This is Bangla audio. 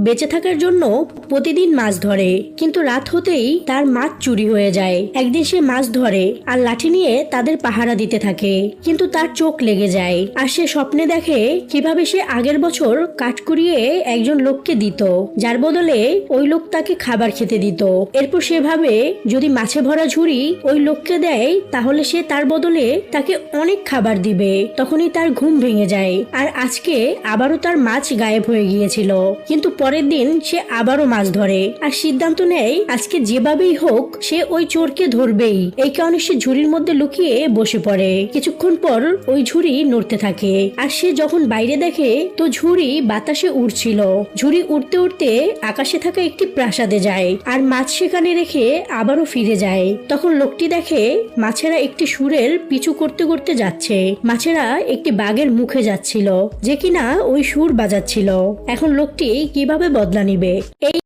বেঁচে থাকার জন্য প্রতিদিন মাছ ধরে, কিন্তু রাত হতেই তার মাছ চুরি হয়ে যায়। একদিন সে মাছ ধরে আর লাঠি নিয়ে তাদের পাহারা দিতে থাকে, কিন্তু তার চোখ লেগে যায়। আর সে স্বপ্নে দেখে কীভাবে সে আগের বছর কাঠ কুড়িয়ে একজন লোককে দিত, যার বদলে ওই লোক তাকে খাবার খেতে দিত। এরপর সেভাবে যদি মাছে ভরা ঝুড়ি ওই লোককে দেয়, তাহলে সে তার বদলে তাকে অনেক খাবার দিবে। তখনই তার ঘুম ভেঙে যায়। আর আজকে আবারও তার মাছ গায়েব হয়ে গিয়েছিল। কিন্তু পরের দিন সে আবারও মাছ ধরে। আর সিদ্ধান্ত নেয়, আজকে যেভাবেই হোক, সে ওই চোরকে ধরবেই। এই কারণে সে ঝুড়ির মধ্যে লুকিয়ে বসে পড়ে। কিছুক্ষণ পর ওই ঝুড়ি নড়তে থাকে। আর সে যখন বাইরে দেখে, তো ঝুড়ি বাতাসে উড়ছিল। ঝুড়ি উড়তে উড়তে আকাশে থাকা একটি প্রাসাদে যায়। আর মাছ সেখানে রেখে আবারও ফিরে যায়। তখন লোকটি দেখে, মাছেরা একটি সুরের পিছু করতে করতে যাচ্ছে। মাছেরা একটি বাঘের মুখে যাচ্ছিল, যে কিনা ওই সুর বাজাচ্ছিল। এখন লোকটি কীভাবে বদলা নিবে? এই